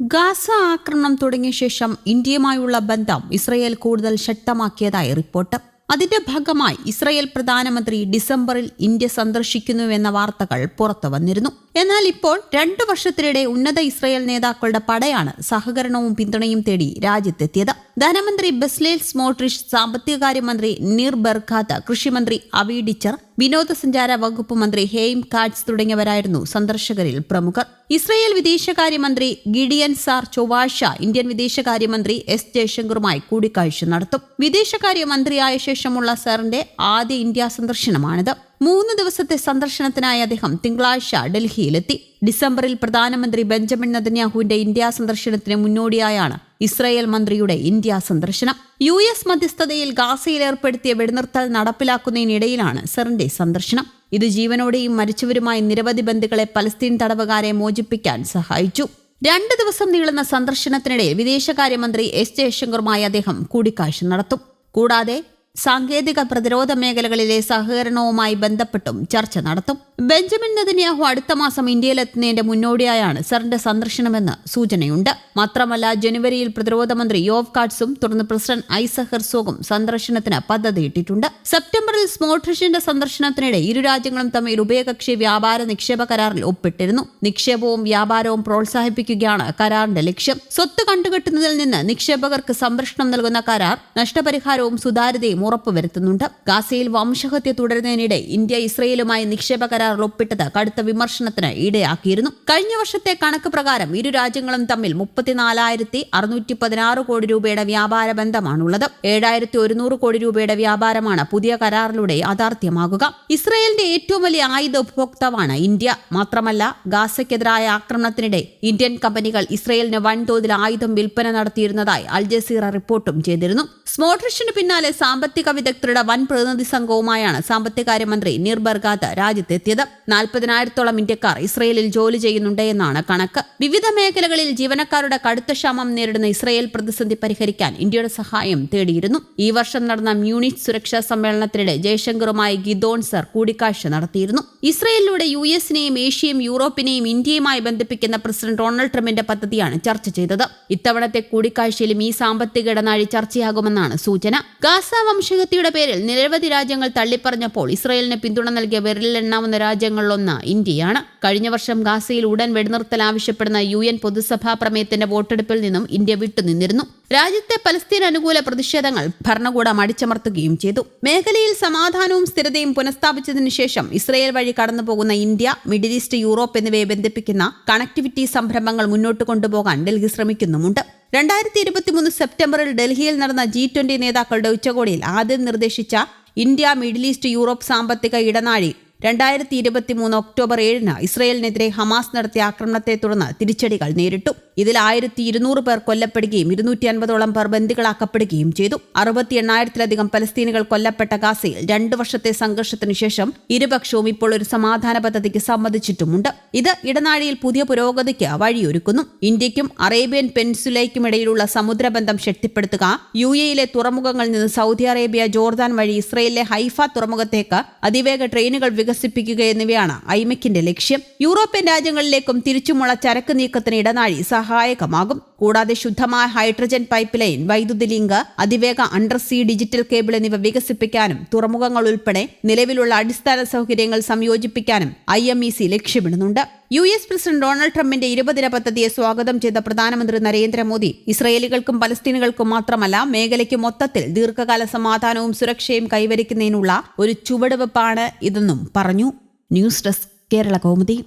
Gaza ആക്രമണം തുടങ്ങിയ ശേഷം ഇന്ത്യയുമായുള്ള ബന്ധം ഇസ്രയേൽ കൂടുതൽ ശക്തമാക്കിയതായി റിപ്പോർട്ട്. അതിന്റെ ഭാഗമായി ഇസ്രയേൽ പ്രധാനമന്ത്രി ഡിസംബറിൽ ഇന്ത്യ സന്ദർശിക്കുന്നുവെന്ന വാർത്തകൾ പുറത്തു വന്നിരുന്നു. എന്നാൽ ഇപ്പോൾ രണ്ടു വർഷത്തിനിടെ ഉന്നത ഇസ്രയേൽ നേതാക്കളുടെ പടയാണ് സഹകരണവും പിന്തുണയും തേടി രാജ്യത്തെത്തിയത്. ധനമന്ത്രി ബസ്ലേൽ സ്മോട്രിഷ് സാമ്പത്തികകാര്യമന്ത്രി നീർ ബർഖാത്ത് കൃഷിമന്ത്രി അവി ഡിച്ചർ വിനോദസഞ്ചാര വകുപ്പ് മന്ത്രി ഹെയിം കാറ്റ്സ് തുടങ്ങിയവരായിരുന്നു സന്ദർശകരിൽ പ്രമുഖർ. ഇസ്രയേൽ വിദേശകാര്യമന്ത്രി ഗിഡിയൻ സാർ ചൊവ്വാഴ്ച ഇന്ത്യൻ വിദേശകാര്യമന്ത്രി എസ് ജയശങ്കറുമായി കൂടിക്കാഴ്ച നടത്തും. വിദേശകാര്യമന്ത്രിയായ ശേഷമുള്ള സാറിന്റെ ആദ്യ ഇന്ത്യ സന്ദർശനമാണിത്. മൂന്ന് ദിവസത്തെ സന്ദർശനത്തിനായി അദ്ദേഹം തിങ്കളാഴ്ച ഡൽഹിയിലെത്തി. ഡിസംബറിൽ പ്രധാനമന്ത്രി ബെഞ്ചമിൻ നദന്യാഹുവിന്റെ ഇന്ത്യ സന്ദർശനത്തിന് മുന്നോടിയായാണ് ഇസ്രായേൽ മന്ത്രിയുടെ ഇന്ത്യ സന്ദർശനം. യു എസ് മധ്യസ്ഥതയിൽ ഗാസയിൽ ഏർപ്പെടുത്തിയ വെടിനിർത്തൽ നടപ്പിലാക്കുന്നതിനിടയിലാണ് സെറിന്റെ സന്ദർശനം. ഇത് ജീവനോടെയും മരിച്ചവരുമായി നിരവധി ബന്ധുക്കളെ പലസ്തീൻ തടവുകാരെ മോചിപ്പിക്കാൻ സഹായിച്ചു. രണ്ട് ദിവസം നീളുന്ന സന്ദർശനത്തിനിടെ വിദേശകാര്യമന്ത്രി എസ് ജയശങ്കറുമായി അദ്ദേഹം കൂടിക്കാഴ്ച നടത്തും. കൂടാതെ സാങ്കേതിക പ്രതിരോധ മേഖലകളിലെ സഹകരണവുമായി ബന്ധപ്പെട്ടും ചർച്ച നടത്തും. ബെഞ്ചമിൻ നെതന്യാഹു അടുത്ത മാസം ഇന്ത്യയിലെത്തുന്നതിന്റെ മുന്നോടിയായാണ് സറിന്റെ സന്ദർശനമെന്ന് സൂചനയുണ്ട്. മാത്രമല്ല ജനുവരിയിൽ പ്രതിരോധ മന്ത്രി യോവ് കാട്സും തുടർന്ന് പ്രസിഡന്റ് ഐസഹർ ഹെർസോഗും സന്ദർശനത്തിന് പദ്ധതിയിട്ടിട്ടുണ്ട് സെപ്റ്റംബറിൽ സ്മോട്രിഷിന്റെ സന്ദർശനത്തിനിടെ ഇരു രാജ്യങ്ങളും തമ്മിൽ ഉഭയകക്ഷി വ്യാപാര നിക്ഷേപ കരാറിൽ ഒപ്പിട്ടിരുന്നു. നിക്ഷേപവും വ്യാപാരവും പ്രോത്സാഹിപ്പിക്കുകയാണ് കരാറിന്റെ ലക്ഷ്യം. സ്വത്ത് കണ്ടുകെട്ടുന്നതിൽ നിന്ന് നിക്ഷേപകർക്ക് സംരക്ഷണം നൽകുന്ന കരാർ നഷ്ടപരിഹാരവും സുതാര്യതയും ഉറപ്പുവരുത്തുന്നുണ്ട് ഗാസയിൽ വംശഹത്യ തുടരുന്നതിനിടെ ഇന്ത്യ ഇസ്രയേലുമായി നിക്ഷേപ കരാറിൽ ഒപ്പിട്ടത് കടുത്ത വിമർശനത്തിന് ഇടയാക്കിയിരുന്നു. കഴിഞ്ഞ വർഷത്തെ കണക്ക് പ്രകാരം ഇരു രാജ്യങ്ങളും തമ്മിൽ മുപ്പത്തിനാലായിരത്തി അറുന്നൂറ്റി പതിനാറ് കോടി രൂപയുടെ വ്യാപാര ബന്ധമാണുള്ളത്. ഏഴായിരത്തി ഒരുന്നൂറ് കോടി രൂപയുടെ വ്യാപാരമാണ് പുതിയ കരാറിലൂടെ യാഥാർത്ഥ്യമാകുക. ഇസ്രയേലിന്റെ ഏറ്റവും വലിയ ആയുധ ഉപഭോക്താവാണ് ഇന്ത്യ. മാത്രമല്ല ഗാസയ്ക്കെതിരായ ആക്രമണത്തിനിടെ ഇന്ത്യൻ കമ്പനികൾ ഇസ്രയേലിന് വൻതോതിൽ ആയുധം വിൽപ്പന നടത്തിയിരുന്നതായി അൽ ജസീറ റിപ്പോർട്ടും ചെയ്തിരുന്നു. സ്മോട്രിഷിന് പിന്നാലെ സാമ്പത്തിക വിദഗ്ധരുടെ വൻ പ്രതിനിധി സംഘവുമായാണ് സാമ്പത്തികകാര്യമന്ത്രി നിർബർഗാത്ത് രാജ്യത്തെത്തിയത്. നാൽപ്പതിനായിരത്തോളം ഇന്ത്യക്കാർ ഇസ്രയേലിൽ ജോലി ചെയ്യുന്നുണ്ട് എന്നാണ് കണക്ക്. വിവിധ മേഖലകളിൽ ജീവനക്കാരുടെ കടുത്ത ക്ഷാമം നേരിടുന്ന ഇസ്രയേൽ പ്രതിസന്ധി പരിഹരിക്കാൻ ഇന്ത്യയുടെ സഹായം തേടിയിരുന്നു. ഈ വർഷം നടന്ന മ്യൂണിച്ച് സുരക്ഷാ സമ്മേളനത്തിനിടെ ജയശങ്കറുമായി ഗിദോൺ സർ കൂടിക്കാഴ്ച നടത്തിയിരുന്നു. ഇസ്രയേലിലൂടെ യു എസിനെയും ഏഷ്യയും യൂറോപ്പിനെയും ഇന്ത്യയുമായി ബന്ധിപ്പിക്കുന്ന പ്രസിഡന്റ് ഡൊണാൾഡ് ട്രംപിന്റെ പദ്ധതിയാണ് ചർച്ച ചെയ്തത്. ഇത്തവണത്തെ കൂടിക്കാഴ്ചയിലും ഈ സാമ്പത്തിക ഇടനാഴി ചർച്ചയാകുമെന്നാണ് സൂചന. ഗാസ വംശഹത്യയുടെ പേരിൽ നിരവധി രാജ്യങ്ങൾ തള്ളിപ്പറഞ്ഞപ്പോൾ ഇസ്രയേലിന് പിന്തുണ നൽകിയ വിരലിലെണ്ണാവുന്ന രാജ്യങ്ങളിലൊന്ന് ഇന്ത്യയാണ്. കഴിഞ്ഞ വർഷം ഗാസയിൽ ഉടൻ വെടിനിർത്തൽ ആവശ്യപ്പെടുന്ന യു എൻ പൊതുസഭാ പ്രമേയത്തിന്റെ വോട്ടെടുപ്പിൽ നിന്നും ഇന്ത്യ വിട്ടുനിന്നിരുന്നു. രാജ്യത്തെ പലസ്തീൻ അനുകൂല പ്രതിഷേധങ്ങൾ ഭരണകൂടം അടിച്ചമർത്തുകയും ചെയ്തു. മേഖലയിൽ സമാധാനവും സ്ഥിരതയും പുനഃസ്ഥാപിച്ചതിനു ശേഷം ഇസ്രയേൽ വഴി കടന്നുപോകുന്ന ഇന്ത്യ മിഡിൽ ഈസ്റ്റ് യൂറോപ്പ് എന്നിവയെ ബന്ധിപ്പിക്കുന്ന കണക്ടിവിറ്റി സംരംഭങ്ങൾ മുന്നോട്ട് കൊണ്ടുപോകാൻ ഡൽഹി ശ്രമിക്കുന്നുമുണ്ട്. രണ്ടായിരത്തി ഇരുപത്തിമൂന്ന് സെപ്റ്റംബറിൽ ഡൽഹിയിൽ നടന്ന ജി ട്വന്റി നേതാക്കളുടെ ഉച്ചകോടിയിൽ ആദ്യം നിർദ്ദേശിച്ച ഇന്ത്യ മിഡിൽ ഈസ്റ്റ് യൂറോപ്പ് സാമ്പത്തിക ഇടനാഴി രണ്ടായിരത്തി ഇരുപത്തി മൂന്ന് ഒക്ടോബർ ഏഴിന് ഇസ്രയേലിനെതിരെ ഹമാസ് നടത്തിയ ആക്രമണത്തെ തുടർന്ന് തിരിച്ചടികൾ നേരിട്ടു. ഇതിൽ ആയിരത്തി ഇരുന്നൂറ് പേർ കൊല്ലപ്പെടുകയും ഇരുന്നൂറ്റി അൻപതോളം പേർ ബന്ദികളാക്കപ്പെടുകയും ചെയ്തു. അറുപത്തി എണ്ണായിരത്തിലധികം പലസ്തീനുകൾ കൊല്ലപ്പെട്ട ഗാസയിൽ രണ്ടു വർഷത്തെ സംഘർഷത്തിനു ശേഷം ഇരുപക്ഷവും ഇപ്പോൾ ഒരു സമാധാന പദ്ധതിക്ക് സമ്മതിച്ചിട്ടുമുണ്ട്. ഇത് ഇടനാഴിയിൽ പുതിയ പുരോഗതിക്ക് വഴിയൊരുക്കുന്നു. ഇന്ത്യയ്ക്കും അറേബ്യൻ പെൻസുലയ്ക്കും ഇടയിലുള്ള സമുദ്രബന്ധം ശക്തിപ്പെടുത്തുക യു എയിലെ തുറമുഖങ്ങളിൽ നിന്ന് സൗദി അറേബ്യ ജോർദാൻ വഴി ഇസ്രയേലിലെ ഹൈഫ തുറമുഖത്തേക്ക് അതിവേഗ ട്രെയിനുകൾ വികസിപ്പിക്കുക എന്നിവയാണ് ഐമെക്കിന്റെ ലക്ഷ്യം. യൂറോപ്യൻ രാജ്യങ്ങളിലേക്കും തിരിച്ചുമുള്ള ചരക്ക് നീക്കത്തിന് ഇടനാഴി സഹായകമാകും. കൂടാതെ ശുദ്ധമായ ഹൈഡ്രജൻ പൈപ്പ് ലൈൻ വൈദ്യുതി ലിങ്ക് അതിവേഗ അണ്ടർസീ ഡിജിറ്റൽ കേബിൾ എന്നിവ വികസിപ്പിക്കാനും തുറമുഖങ്ങൾ ഉൾപ്പെടെ നിലവിലുള്ള അടിസ്ഥാന സൗകര്യങ്ങൾ സംയോജിപ്പിക്കാനും ഐ എം ഇ സി ലക്ഷ്യമിടുന്നുണ്ട്. യു എസ് പ്രസിഡന്റ് ഡൊണാൾഡ് ട്രംപിന്റെ ഇരുപതിന പദ്ധതിയെ സ്വാഗതം ചെയ്ത പ്രധാനമന്ത്രി നരേന്ദ്രമോദി ഇസ്രയേലികൾക്കും പലസ്തീനുകൾക്കും മാത്രമല്ല മേഖലയ്ക്ക് മൊത്തത്തിൽ ദീർഘകാല സമാധാനവും സുരക്ഷയും കൈവരിക്കുന്നതിനുള്ള ഒരു ചുവടുവെപ്പാണ് ഇതെന്നും പറഞ്ഞു. News desk Kerala Kaumudi.